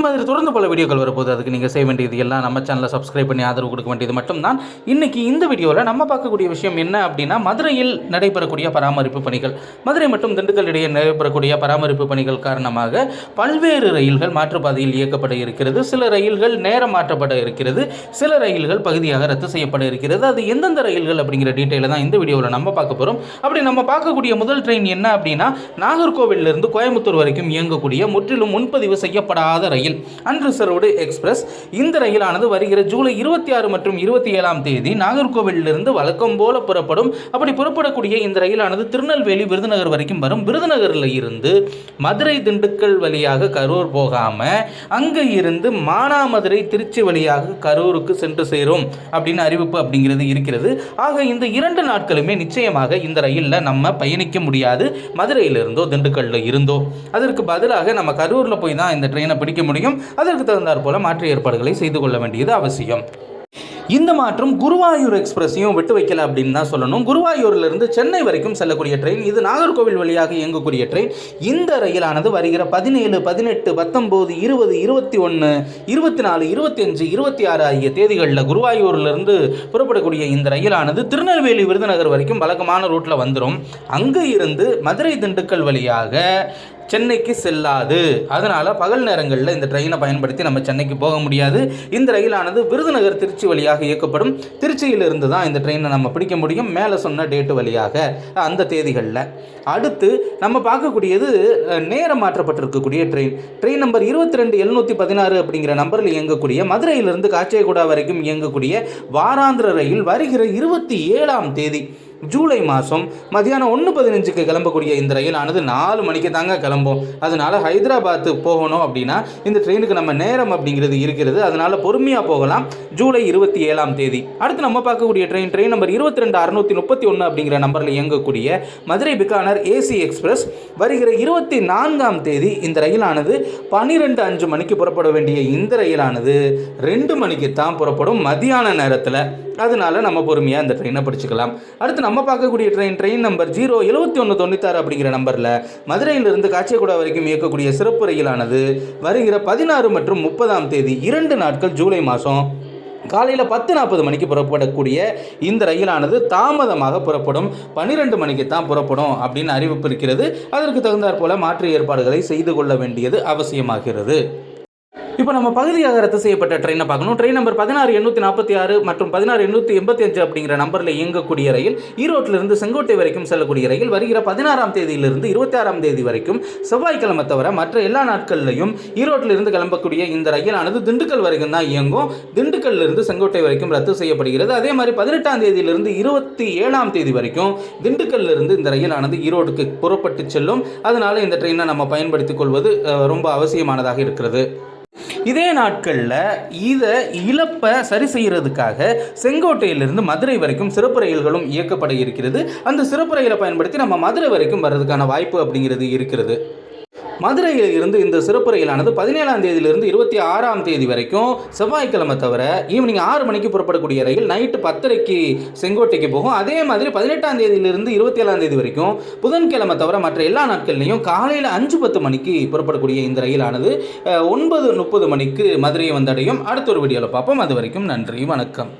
இது மாதிரி தொடர்ந்து பல வீடியோக்கள் வரப்போகுது. அதுக்கு நீங்கள் செய்ய வேண்டியது எல்லாம் நம்ம சேனலை சப்ஸ்கிரைப் பண்ணி ஆதரவு கொடுக்க வேண்டியது மட்டும்தான். இன்னைக்கு இந்த வீடியோவில் நம்ம பார்க்கக்கூடிய விஷயம் என்ன அப்படின்னா மதுரையில் நடைபெறக்கூடிய பராமரிப்பு பணிகள். மதுரை மற்றும் திண்டுக்கல் இடையே நடைபெறக்கூடிய பராமரிப்பு பணிகள் காரணமாக பல்வேறு ரயில்கள் மாற்றுப்பாதையில் இயக்கப்பட இருக்கிறது. சில ரயில்கள் நேரம் மாற்றப்பட இருக்கிறது. சில ரயில்கள் பகுதியாக ரத்து செய்யப்பட இருக்கிறது. அது எந்தெந்த ரயில்கள் அப்படிங்கிற டீட்டெயிலை தான் இந்த வீடியோவில் நம்ம பார்க்க போகிறோம் அப்படி நம்ம பார்க்கக்கூடிய முதல் ட்ரெயின் என்ன அப்படின்னா நாகர்கோவிலிருந்து கோயம்புத்தூர் வரைக்கும் இயங்கக்கூடிய முற்றிலும் முன்பதிவு செய்யப்படாத ரயில் அன்ரிசர்வ்டு எக்ஸ்பிரஸ். இந்த ரயிலானது வருகிற ஜூலை இருபத்தி ஆறு மற்றும் இருபத்தி ஏழாம் தேதி நாகர்கோவிலிருந்து வழக்கம் போல புறப்படும். அப்படி புறப்படக்கூடிய இந்த ரயிலானது திருநெல்வேலி விருதுநகர் வரைக்கும் வரும். விருதுநகரில் இருந்து மதுரை திண்டுக்கல் வழியாக கரூர் போகாம அங்கே இருந்து மானாமதுரை திருச்சி வழியாக கரூருக்கு சென்று சேரும் அப்படின்னு அறிவிப்பு அப்படிங்கிறது இருக்கிறது. ஆக இந்த இரண்டு நாட்களுமே நிச்சயமாக இந்த ரயிலில் நம்ம பயணிக்க முடியாது. மதுரையிலிருந்தோ திண்டுக்கல்ல இருந்தோ. அதற்கு பதிலாக நம்ம கரூரில் போய் தான் இந்த ட்ரெயினை பிடிக்க முடியும். அதற்கு தகுந்தாற் போல மாற்று ஏற்பாடுகளை செய்து கொள்ள வேண்டியது அவசியம். இந்த மாற்றம் குருவாயூர் எக்ஸ்பிரஸையும் விட்டு வைக்கல அப்படின்னு தான் சொல்லணும். குருவாயூர்லேருந்து சென்னை வரைக்கும் செல்லக்கூடிய ட்ரெயின் இது நாகர்கோவில் வழியாக இயங்கக்கூடிய ட்ரெயின். இந்த ரயிலானது வருகிற பதினேழு பதினெட்டு பத்தொம்போது இருபது இருபத்தி ஒன்று இருபத்தி நாலு இருபத்தி அஞ்சு இருபத்தி ஆறு ஆகிய தேதிகளில் குருவாயூர்லேருந்து புறப்படக்கூடிய இந்த ரயிலானது திருநெல்வேலி விருதுநகர் வரைக்கும் வழக்கமான ரூட்டில் வந்துடும் அங்கே இருந்து மதுரை திண்டுக்கல் வழியாக சென்னைக்கு செல்லாது. அதனால் பகல் நேரங்களில் இந்த ட்ரெயினை பயன்படுத்தி நம்ம சென்னைக்கு போக முடியாது. இந்த ரயிலானது விருதுநகர் திருச்சி வழியாக இயக்கப்படும். திருச்சியிலிருந்து தான் இந்த ட்ரெயினை நம்ம பிடிக்க முடியும். மேலே சொன்ன டேட்டு வழியாக அந்த தேதிகளில். அடுத்து நம்ம பார்க்கக்கூடியது நேரம் மாற்றப்பட்டிருக்கக்கூடிய ட்ரெயின் ட்ரெயின் நம்பர் இருபத்தி ரெண்டு எழுநூற்றி பதினாறு அப்படிங்கிற நம்பரில் இயங்கக்கூடிய மதுரையிலிருந்து காச்சேகுடா வரைக்கும் இயங்கக்கூடிய வாராந்திர ரயில் வருகிற இருபத்தி ஏழாம் தேதி. ஜூலை மாதம் மதியானம் ஒன்று பதினஞ்சுக்கு கிளம்பக்கூடிய இந்த ரயிலானது நாலு மணிக்கு தாங்க கிளம்பும். அதனால ஹைதராபாத்து போகணும் அப்படின்னா இந்த ட்ரெயினுக்கு நம்ம நேரம் அப்படிங்கிறது இருக்கிறது. அதனால் பொறுமையாக போகலாம். ஜூலை இருபத்தி ஏழாம் தேதி. அடுத்து நம்ம பார்க்கக்கூடிய ட்ரெயின் ட்ரெயின் நம்பர் இருபத்தி ரெண்டு அறுநூற்றி முப்பத்தி ஒன்று அப்படிங்கிற நம்பரில் இயங்கக்கூடிய மதுரை பிகானர் ஏசி எக்ஸ்பிரஸ் வருகிற இருபத்தி நான்காம் தேதி இந்த ரயிலானது பன்னிரெண்டு அஞ்சு மணிக்கு புறப்பட வேண்டிய இந்த ரயிலானது ரெண்டு மணிக்கு தான் புறப்படும் மதியான நேரத்தில். அதனால நம்ம பொறுமையாக இந்த ட்ரெயினை பிடிச்சிக்கலாம். அடுத்து நம்ம பார்க்கக்கூடிய ட்ரெயின் ட்ரெயின் நம்பர் ஜீரோ எழுபத்தி ஒன்று தொண்ணூத்தாறு அப்படிங்கிற நம்பரில் மதுரையிலிருந்து காச்சியகுடா வரைக்கும் இயக்கக்கூடிய சிறப்பு ரயிலானது வருகிற பதினாறு மற்றும் முப்பதாம் தேதி இரண்டு நாட்கள் ஜூலை மாதம் காலையில் பத்து நாற்பது மணிக்கு புறப்படக்கூடிய இந்த ரயிலானது தாமதமாக புறப்படும். பன்னிரெண்டு மணிக்கு தான் புறப்படும் அப்படின்னு அறிவிப்பு இருக்கிறது. அதற்கு தகுந்தாற் போல மாற்று ஏற்பாடுகளை செய்து கொள்ள வேண்டியது அவசியமாகிறது. இப்போ நம்ம பகுதியாக ரத்து செய்யப்பட்ட ட்ரெயினை பார்க்கணும். ட்ரெயின் நம்பர் பதினாறு எண்ணூற்றி நாற்பத்தி ஆறு மற்றும் பதினாறு எண்ணூற்றி எண்பத்தி அஞ்சு அப்படிங்கிற நம்பரில் இயங்கக்கூடிய ரயில் ஈரோட்டிலிருந்து செங்கோட்டை வரைக்கும் செல்லக்கூடிய ரயில் வருகிற பதினாறாம் தேதியிலிருந்து இருபத்தி ஆறாம் தேதி வரைக்கும் செவ்வாய்க்கிழமை தவிர மற்ற எல்லா நாட்கள்லையும் ஈரோட்டிலிருந்து கிளம்பக்கூடிய இந்த ரயிலானது திண்டுக்கல் வரைக்கும் தான் இயங்கும். திண்டுக்கல்ல இருந்து செங்கோட்டை வரைக்கும் ரத்து செய்யப்படுகிறது. அதே மாதிரி பதினெட்டாம் தேதியிலிருந்து இருபத்தி ஏழாம் தேதி வரைக்கும் திண்டுக்கல்ல இருந்து இந்த ரயிலானது ஈரோடுக்கு புறப்பட்டு செல்லும். அதனால இந்த ட்ரெயினை நம்ம பயன்படுத்திக் கொள்வது ரொம்ப அவசியமானதாக இருக்கிறது. இதே நாட்களில் இதை இழப்பை சரி செய்கிறதுக்காக செங்கோட்டையிலிருந்து மதுரை வரைக்கும் சிறப்பு ரயில்களும் இயக்கப்பட இருக்கிறது. அந்த சிறப்பு ரயிலை பயன்படுத்தி நம்ம மதுரை வரைக்கும் வர்றதுக்கான வாய்ப்பு அப்படிங்கிறது இருக்கிறது. மதுரையில் இருந்து இந்த சிறப்பு ரயிலானது பதினேழாம் தேதியிலிருந்து இருபத்தி ஆறாம் தேதி வரைக்கும் செவ்வாய்க்கிழமை தவிர ஈவினிங் ஆறு மணிக்கு புறப்படக்கூடிய ரயில் நைட்டு பத்தரைக்கு செங்கோட்டைக்கு போகும். அதே மாதிரி பதினெட்டாம் தேதியிலிருந்து இருபத்தி ஏழாம் தேதி வரைக்கும் புதன்கிழமை தவிர மற்ற எல்லா நாட்கள்லையும் காலையில் அஞ்சு பத்து மணிக்கு புறப்படக்கூடிய இந்த ரயிலானது ஒன்பது முப்பது மணிக்கு மதுரையை வந்தடையும். அடுத்த ஒரு வீடியோவில் பார்ப்போம். அது வரைக்கும் நன்றி வணக்கம்.